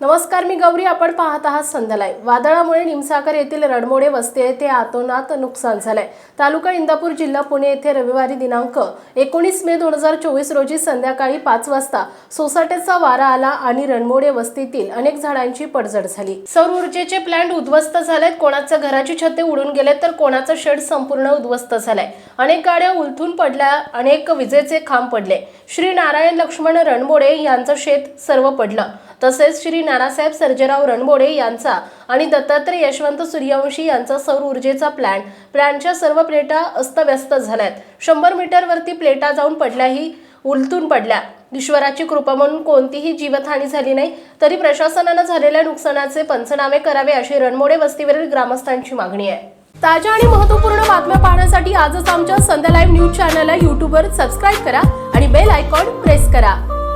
नमस्कार मी गौरी. आपण पाहत आहात संध्या वादळामुळे निमसागर येथील रडमोडे वस्ती येथे आतोनात नुकसान झालंय. तालुका इंदापूर जिल्हा पुणे येथे रविवारी दिनांक एकोणीस मे दोन हजार चोवीस रोजी संध्याकाळी पाच वाजता सोसाट्याचा वारा आला आणि रणमोडे वस्तीतील अनेक झाडांची पडझड झाली. सौर ऊर्जेचे प्लांट उद्ध्वस्त झालेत. कोणाच्या घराची छते उडून गेलेत तर कोणाचं शेड संपूर्ण उद्ध्वस्त झालंय. अनेक गाड्या उलथून पडल्या अनेक विजेचे खांब पडले. श्री नारायण लक्ष्मण रणमोडे यांचं शेत सर्व पडलं. तसेच श्री नानासाहेब सर्जेराव रणमोडे यांचा आणि दत्तात्रय यशवंत सूर्यवंशी यांचा सौर ऊर्जेचा प्लॅन प्लॅनच्या सर्व प्लेटा अस्तव्यस्त झाल्यात. शंभर मीटरवरती प्लेटा जाऊन पडल्याही उलटून पडल्या. ईश्वराची कृपा म्हणून कोणतीही जीवतहानी झाली नाही तरी प्रशासनानं झालेल्या नुकसानाचे पंचनामे करावे अशी रणमोडे वस्तीवरील ग्रामस्थांची मागणी आहे. ताज्या आणि महत्त्वपूर्ण बातम्या पाहण्यासाठी आजच आमच्या संध्या लाईव्ह न्यूज चॅनलला यूट्यूबवर सबस्क्राईब करा आणि बेल आयकॉन प्रेस करा.